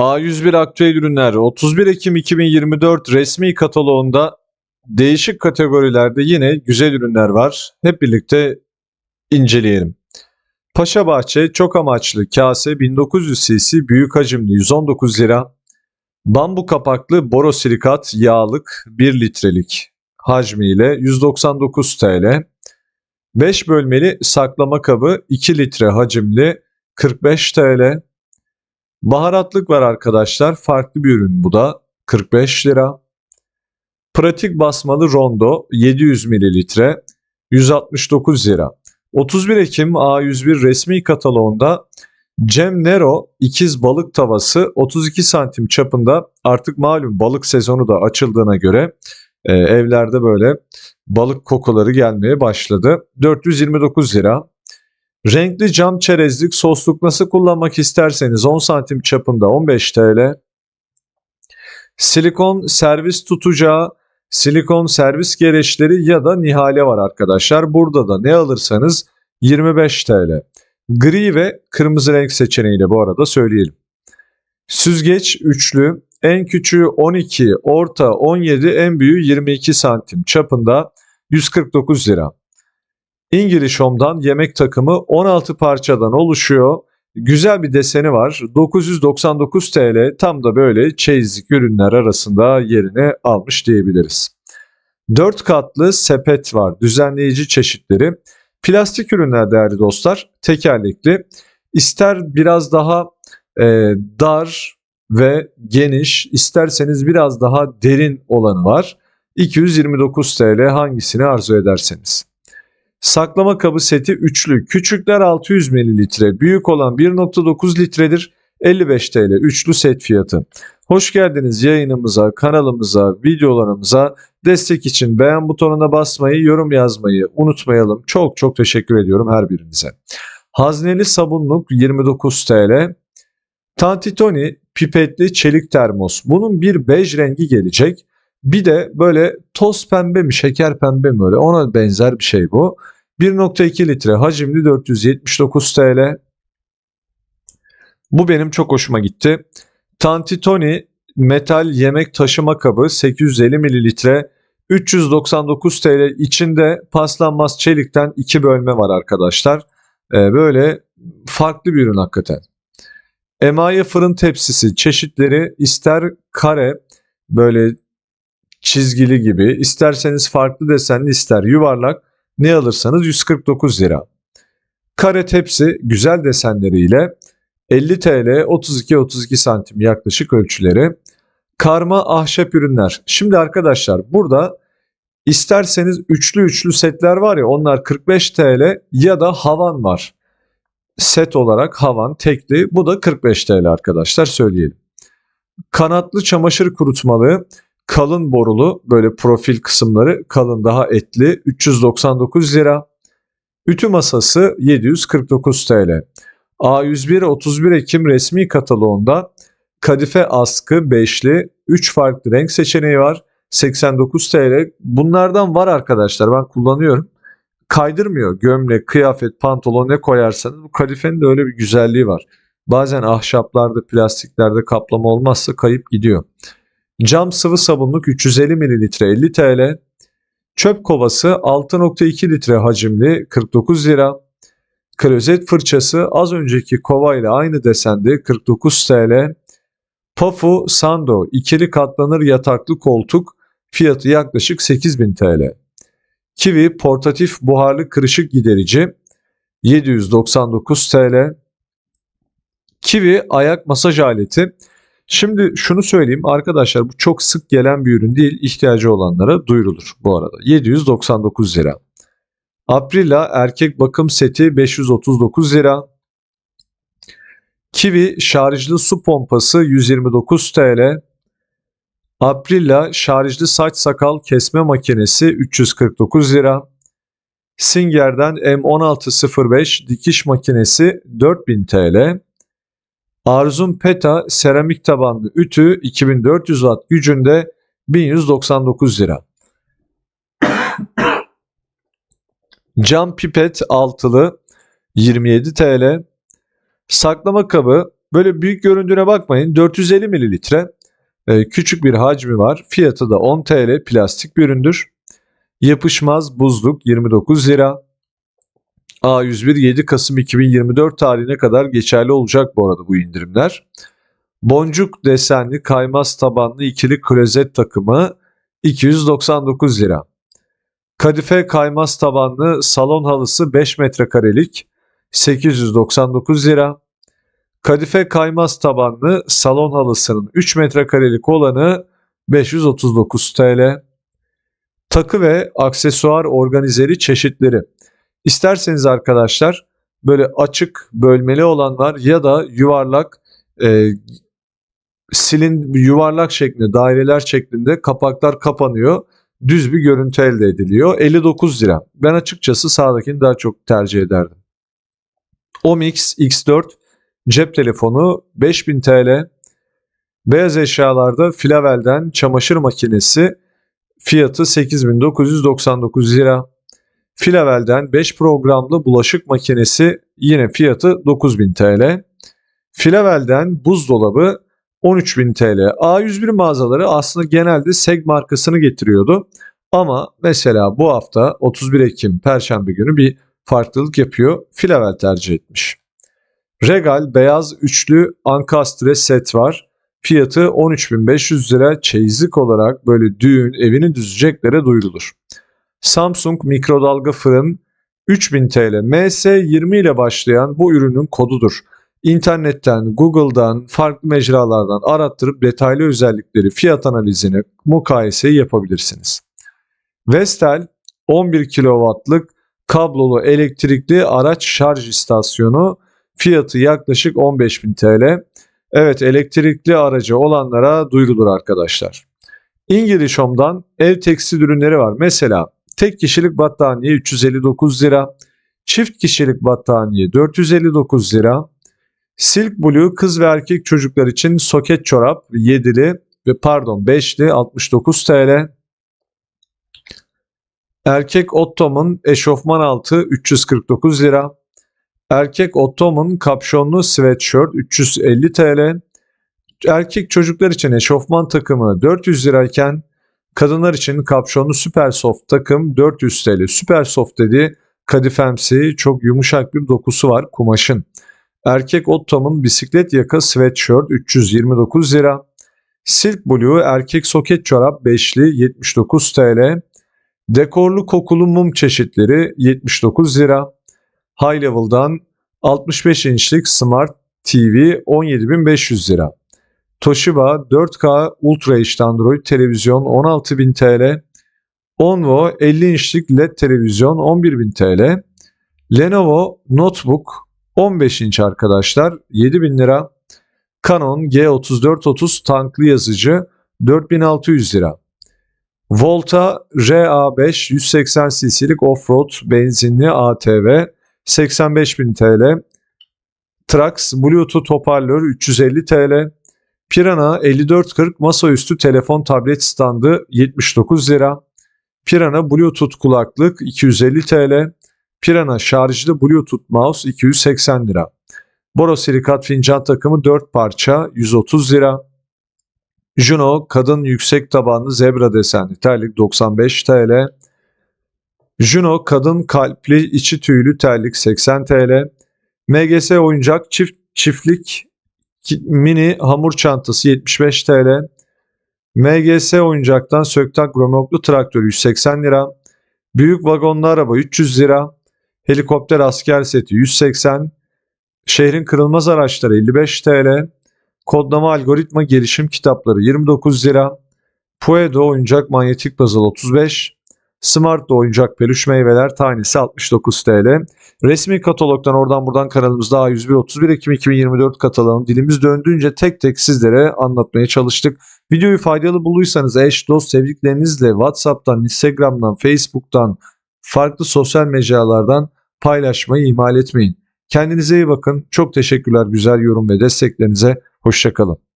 A101 aktüel ürünler 31 Ekim 2024 resmi kataloğunda değişik kategorilerde yine güzel ürünler var. Hep birlikte inceleyelim. Paşa Bahçe çok amaçlı kase 1900 cc büyük hacimli 119 lira. Bambu kapaklı borosilikat yağlık 1 litrelik hacmiyle 199 TL. 5 bölmeli saklama kabı 2 litre hacimli 45 TL. Baharatlık var arkadaşlar. Farklı bir ürün bu da. 45 lira. Pratik basmalı rondo 700 mililitre 169 lira. 31 Ekim A101 resmi kataloğunda Cem Nero ikiz balık tavası 32 santim çapında artık malum balık sezonu da açıldığına göre e, evlerde böyle balık kokuları gelmeye başladı. 429 lira. Renkli cam çerezlik sosluk nasıl kullanmak isterseniz 10 santim çapında 15 TL. Silikon servis tutacağı, silikon servis gereçleri ya da nihale var arkadaşlar. Burada da ne alırsanız 25 TL. Gri ve kırmızı renk seçeneğiyle bu arada söyleyelim. Süzgeç üçlü, en küçüğü 12, orta 17, en büyüğü 22 santim çapında 149 lira. İngiliz Home'dan yemek takımı 16 parçadan oluşuyor. Güzel bir deseni var. 999 TL tam da böyle çeyizlik ürünler arasında yerini almış diyebiliriz. 4 katlı sepet var. Düzenleyici çeşitleri. Plastik ürünler değerli dostlar. Tekerlekli. İster biraz daha e, dar ve geniş, isterseniz biraz daha derin olanı var. 229 TL hangisini arzu ederseniz. Saklama kabı seti üçlü. Küçükler 600 mililitre. Büyük olan 1.9 litredir. 55 TL üçlü set fiyatı. Hoş geldiniz yayınımıza, kanalımıza, videolarımıza. Destek için beğen butonuna basmayı, yorum yazmayı unutmayalım. Çok çok teşekkür ediyorum her birinize. Hazneli sabunluk 29 TL. Tantitoni pipetli çelik termos. Bunun bir bej rengi gelecek. Bir de böyle toz pembe mi şeker pembe mi öyle ona benzer bir şey bu. 1.2 litre hacimli 479 TL. Bu benim çok hoşuma gitti. Tantitoni metal yemek taşıma kabı 850 mililitre 399 TL içinde paslanmaz çelikten iki bölme var arkadaşlar. Ee, böyle farklı bir ürün hakikaten. Emaye fırın tepsisi çeşitleri ister kare böyle çizgili gibi isterseniz farklı desenli ister yuvarlak ne alırsanız 149 lira. Kare tepsi güzel desenleriyle 50 TL 32-32 santim yaklaşık ölçüleri. Karma ahşap ürünler. Şimdi arkadaşlar burada isterseniz üçlü üçlü setler var ya onlar 45 TL ya da havan var. Set olarak havan tekli bu da 45 TL arkadaşlar söyleyelim. Kanatlı çamaşır kurutmalı kalın borulu böyle profil kısımları kalın daha etli 399 lira. Ütü masası 749 TL. A101 31 Ekim resmi kataloğunda kadife askı 5'li 3 farklı renk seçeneği var. 89 TL. Bunlardan var arkadaşlar ben kullanıyorum. Kaydırmıyor. Gömlek, kıyafet, pantolon ne koyarsanız bu kadifenin de öyle bir güzelliği var. Bazen ahşaplarda, plastiklerde kaplama olmazsa kayıp gidiyor. Cam sıvı sabunluk 350 ml 50 TL. Çöp kovası 6.2 litre hacimli 49 lira. Klozet fırçası az önceki kova ile aynı desende 49 TL. Pafu Sando ikili katlanır yataklı koltuk fiyatı yaklaşık 8000 TL. Kiwi portatif buharlı kırışık giderici 799 TL. Kiwi ayak masaj aleti Şimdi şunu söyleyeyim arkadaşlar bu çok sık gelen bir ürün değil ihtiyacı olanlara duyurulur bu arada. 799 lira. Aprila erkek bakım seti 539 lira. Kiwi şarjlı su pompası 129 TL. Aprila şarjlı saç sakal kesme makinesi 349 lira. Singer'den M1605 dikiş makinesi 4000 TL. Arzum Peta seramik tabanlı ütü 2400 watt gücünde 1199 lira. Cam pipet altılı 27 TL. Saklama kabı Böyle büyük göründüğüne bakmayın. 450 mililitre e, küçük bir hacmi var. Fiyatı da 10 TL plastik bir üründür. Yapışmaz buzluk 29 lira. A101 7 Kasım 2024 tarihine kadar geçerli olacak bu arada bu indirimler. Boncuk desenli kaymaz tabanlı ikili klozet takımı 299 lira. Kadife kaymaz tabanlı salon halısı 5 metrekarelik 899 lira. Kadife kaymaz tabanlı salon halısının 3 metrekarelik olanı 539 TL. Takı ve aksesuar organizeri çeşitleri. İsterseniz arkadaşlar böyle açık bölmeli olanlar ya da yuvarlak e, silin yuvarlak şeklinde daireler şeklinde kapaklar kapanıyor. Düz bir görüntü elde ediliyor. 59 lira. Ben açıkçası sağdakini daha çok tercih ederdim. Omix X4 cep telefonu 5000 TL. Beyaz eşyalarda Filavel'den çamaşır makinesi fiyatı 8999 lira. Filavel'den 5 programlı bulaşık makinesi yine fiyatı 9000 TL. Filavel'den buzdolabı 13.000 TL. A101 mağazaları aslında genelde SEG markasını getiriyordu. Ama mesela bu hafta 31 Ekim Perşembe günü bir farklılık yapıyor. Filavel tercih etmiş. Regal beyaz üçlü ankastre set var. Fiyatı 13.500 lira çeyizlik olarak böyle düğün evini düzeceklere duyurulur. Samsung mikrodalga fırın 3000 TL MS20 ile başlayan bu ürünün kodudur. İnternetten, Google'dan, farklı mecralardan arattırıp detaylı özellikleri, fiyat analizini, mukayeseyi yapabilirsiniz. Vestel 11 kW'lık kablolu elektrikli araç şarj istasyonu fiyatı yaklaşık 15.000 TL. Evet elektrikli aracı olanlara duyurulur arkadaşlar. İngiliz Home'dan ev tekstil ürünleri var. Mesela tek kişilik battaniye 359 lira, çift kişilik battaniye 459 lira, Silk Blue kız ve erkek çocuklar için soket çorap 7'li ve pardon 5'li 69 TL. Erkek Ottom'un eşofman altı 349 lira. Erkek Ottom'un kapşonlu sweatshirt 350 TL. Erkek çocuklar için eşofman takımı 400 lirayken kadınlar için kapşonlu super soft takım 400 TL. Super soft dedi kadifemsi çok yumuşak bir dokusu var kumaşın. Erkek Ottom'un bisiklet yaka sweatshirt 329 lira. Silk Blue erkek soket çorap 5'li 79 TL. Dekorlu kokulu mum çeşitleri 79 lira. High Level'dan 65 inçlik Smart TV 17.500 lira. Toshiba 4K Ultra HD Android televizyon 16.000 TL. Onvo 50 inçlik LED televizyon 11.000 TL. Lenovo Notebook 15 inç arkadaşlar 7000 lira. Canon G3430 tanklı yazıcı 4600 lira. Volta RA5 180 cc'lik offroad benzinli ATV 85.000 TL. Trax Bluetooth hoparlör 350 TL. Pirana 5440 masaüstü telefon tablet standı 79 lira. Pirana Bluetooth kulaklık 250 TL. Pirana şarjlı Bluetooth mouse 280 lira. Borosilikat fincan takımı 4 parça 130 lira. Juno kadın yüksek tabanlı zebra desenli terlik 95 TL. Juno kadın kalpli içi tüylü terlik 80 TL. MGS oyuncak çift çiftlik mini hamur çantası 75 TL. MGS oyuncaktan söktak remorklu traktör 180 lira. Büyük vagonlu araba 300 lira. Helikopter asker seti 180. Şehrin kırılmaz araçları 55 TL. Kodlama algoritma gelişim kitapları 29 lira. Puedo oyuncak manyetik puzzle 35. Smart oyuncak peluş meyveler tanesi 69 TL. Resmi katalogdan oradan buradan kanalımızda A101 31 Ekim 2024 kataloğunu dilimiz döndüğünce tek tek sizlere anlatmaya çalıştık. Videoyu faydalı bulduysanız eş, dost, sevdiklerinizle WhatsApp'tan, Instagram'dan, Facebook'tan, farklı sosyal mecralardan paylaşmayı ihmal etmeyin. Kendinize iyi bakın. Çok teşekkürler güzel yorum ve desteklerinize. Hoşçakalın.